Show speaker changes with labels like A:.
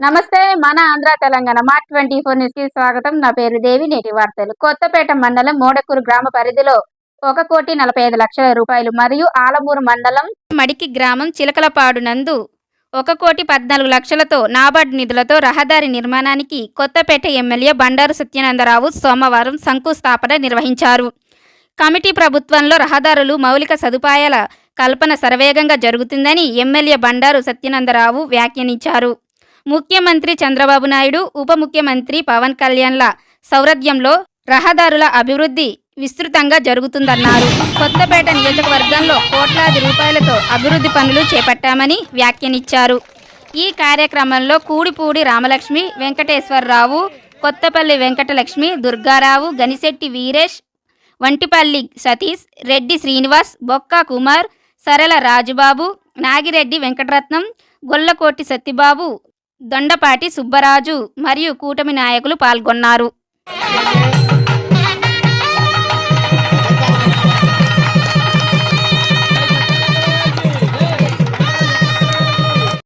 A: నమస్తే మన Andhra Telangana mart twenty four న్యూస్కి స్వాగతం. నా పేరు దేవి నేటి వార్తలు. కొత్తపేట మండలం మోడకూరు గ్రామ పరిధిలో ఒక కోటి నలభై ఐదు లక్షల రూపాయలు మరియు ఆలమూరు మండలం మడికి గ్రామం చిలకలపాడు నందు ఒక కోటి పద్నాలుగు లక్షలతో నాబార్డ్ నిధులతో రహదారి నిర్మాణానికి కొత్తపేట ఎమ్మెల్యే బండారు సత్యనందరావు సోమవారం శంకుస్థాపన నిర్వహించారు. కమిటీ ప్రభుత్వంలో రహదారులు మౌలిక సదుపాయాల కల్పన శరవేగంగా జరుగుతుందని ఎమ్మెల్యే బండారు సత్యనందరావు వ్యాఖ్యానించారు. ముఖ్యమంత్రి చంద్రబాబు నాయుడు ఉప ముఖ్యమంత్రి పవన్ కళ్యాణ్ల సౌరథ్యంలో రహదారుల అభివృద్ధి విస్తృతంగా జరుగుతుందన్నారు. కొత్తపేట నియోజకవర్గంలో కోట్లాది రూపాయలతో అభివృద్ధి పనులు చేపట్టామని వ్యాఖ్యానించారు. ఈ కార్యక్రమంలో కూడిపూడి రామలక్ష్మి వెంకటేశ్వరరావు కొత్తపల్లి వెంకటలక్ష్మి దుర్గారావు గనిశెట్టి వీరేష్ వంటిపల్లి సతీష్ రెడ్డి శ్రీనివాస్ బొక్క కుమార్ సరళ రాజుబాబు నాగిరెడ్డి వెంకటరత్నం గొల్లకోటి సత్యబాబు దొండపాటి సుబ్బరాజు మరియు కూటమి నాయకులు పాల్గొన్నారు.